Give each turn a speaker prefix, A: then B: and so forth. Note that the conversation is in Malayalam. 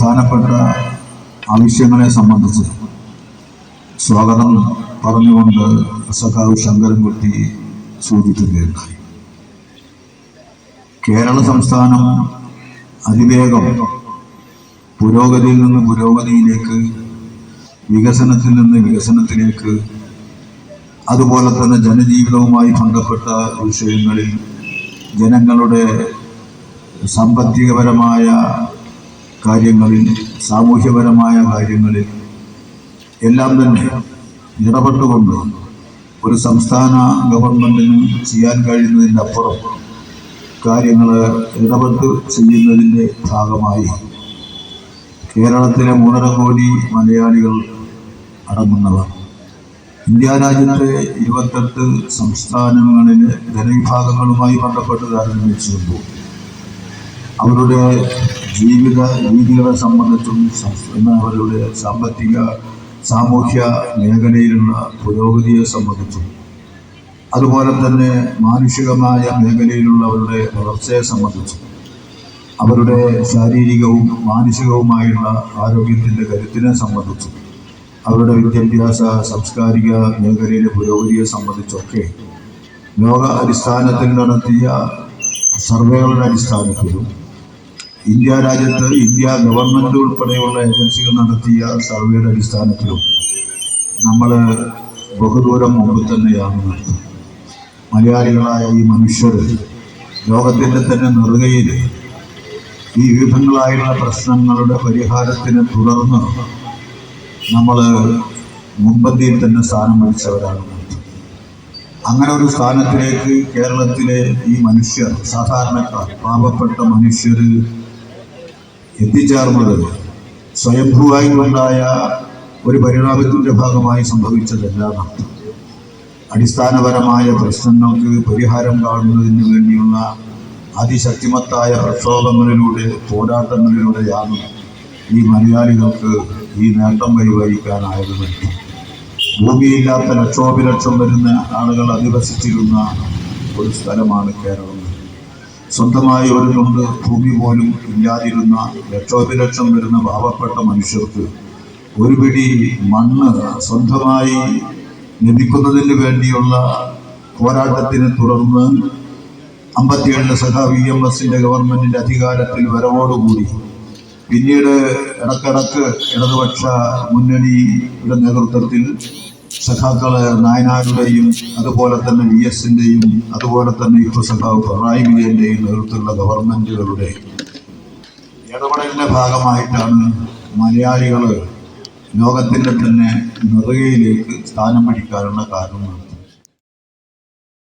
A: പ്രധാനപ്പെട്ട ആവശ്യങ്ങളെ സംബന്ധിച്ച് സ്വാഗതം പറഞ്ഞുകൊണ്ട് സഖാവ് ശങ്കരൻകുട്ടി സൂചിപ്പിക്കുകയുണ്ടായി. കേരള സംസ്ഥാനം അതിവേഗം പുരോഗതിയിൽ നിന്ന് പുരോഗതിയിലേക്ക് വികസനത്തിൽ നിന്ന് വികസനത്തിലേക്ക് അതുപോലെ തന്നെ ജനജീവിതവുമായി ബന്ധപ്പെട്ട വിഷയങ്ങളിൽ ജനങ്ങളുടെ സാമ്പത്തികപരമായ കാര്യങ്ങളിൽ സാമൂഹ്യപരമായ കാര്യങ്ങളിൽ എല്ലാം തന്നെ ഇടപെട്ടുകൊണ്ട് ഒരു സംസ്ഥാന ഗവൺമെന്റിന് ചെയ്യാൻ കഴിയുന്നതിന്റെ അപ്പുറം കാര്യങ്ങൾ ഇടപെട്ട് ചെയ്യുന്നതിന്റെ ഭാഗമായി കേരളത്തിലെ മൂന്നര കോടി മലയാളികൾ അടങ്ങുന്നവർ ഇന്ത്യ രാജ്യത്തെ ഇരുപത്തെട്ട് സംസ്ഥാനങ്ങളിലെ ജനവിഭാഗങ്ങളുമായി ബന്ധപ്പെട്ട് താരതമ്യം ചെയ്യുമ്പോൾ അവരുടെ ജീവിത രീതികളെ സംബന്ധിച്ചും അവരുടെ സാമ്പത്തിക സാമൂഹ്യ മേഖലയിലുള്ള പുരോഗതിയെ സംബന്ധിച്ചും അതുപോലെ തന്നെ മാനുഷികമായ മേഖലയിലുള്ളവരുടെ വളർച്ചയെ സംബന്ധിച്ചും അവരുടെ ശാരീരികവും മാനസികവുമായുള്ള ആരോഗ്യത്തിന്റെ കരുത്തിനെ സംബന്ധിച്ചും അവരുടെ വിദ്യാഭ്യാസ സാംസ്കാരിക മേഖലയിലെ പുരോഗതിയെ സംബന്ധിച്ചൊക്കെ ലോക അടിസ്ഥാനത്തിൽ നടത്തിയ സർവേകളുടെ അടിസ്ഥാനത്തിലും ഇന്ത്യ രാജ്യത്ത് ഇന്ത്യ ഗവൺമെന്റ് ഉൾപ്പെടെയുള്ള ഏജൻസികൾ നടത്തിയ സർവേയുടെ അടിസ്ഥാനത്തിലും നമ്മൾ ബഹുദൂരം മുമ്പ് തന്നെയാണ് മലയാളികളായ ഈ മനുഷ്യർ ലോകത്തിന്റെ തന്നെ നെറുകയിൽ ഈ വിവിധങ്ങളായുള്ള പ്രശ്നങ്ങളുടെ പരിഹാരത്തിന് തുടർന്ന് നമ്മൾ മുമ്പന്തിയിൽ തന്നെ സ്ഥാനം വഹിച്ചവരാണ് അങ്ങനെ ഒരു സ്ഥാനത്തിലേക്ക് കേരളത്തിലെ ഈ മനുഷ്യർ സാധാരണക്കാർ പാവപ്പെട്ട മനുഷ്യർ എത്തിച്ചേർന്നത് സ്വയംഭൂവായി ഉണ്ടായ ഒരു പരിണാമത്തിന്റെ ഭാഗമായി സംഭവിച്ചതെല്ലാം അടിസ്ഥാനപരമായ പ്രശ്നങ്ങൾക്ക് പരിഹാരം കാണുന്നതിന് വേണ്ടിയുള്ള അതിശക്തിമത്തായ പ്രക്ഷോഭങ്ങളിലൂടെ പോരാട്ടങ്ങളിലൂടെയാണ് ഈ മലയാളികൾക്ക് ഈ നേട്ടം കൈവരിക്കാനായത് ഭൂമിയില്ലാത്ത ലക്ഷോപിലക്ഷം വരുന്ന ആളുകൾ അധിവസിച്ചിരുന്ന ഒരു സ്ഥലമാണ് കേരളം. സ്വന്തമായി ഒരു തുണ്ട് ഭൂമി പോലും ഇല്ലാതിരുന്ന ലക്ഷോപിലക്ഷം വരുന്ന പാവപ്പെട്ട മനുഷ്യർക്ക് ഒരു പിടി മണ്ണ് സ്വന്തമായി ലഭിക്കുന്നതിന് വേണ്ടിയുള്ള പോരാട്ടത്തിനെ തുടർന്ന് അമ്പത്തിയേഴിലെ സഖാ വി എം എസിന്റെ ഗവൺമെന്റിന്റെ അധികാരത്തിൽ വരവോടുകൂടി പിന്നീട് ഇടക്കിടക്ക് ഇടതുപക്ഷ മുന്നണിയുടെ നേതൃത്വത്തിൽ സഖാക്കൾ നായനാരുടെയും അതുപോലെ തന്നെ വി എസിന്റെയും അതുപോലെ തന്നെ യുവ സഖാവ് പിണറായി വിജയന്റെയും നേതൃത്വത്തിലുള്ള ഗവൺമെന്റുകളുടെ ഇടപെടലിന്റെ ഭാഗമായിട്ടാണ് മലയാളികൾ ലോകത്തിന്റെ തന്നെ നെറുകയിലേക്ക് സ്ഥാനം പിടിക്കാനുള്ള കാരണം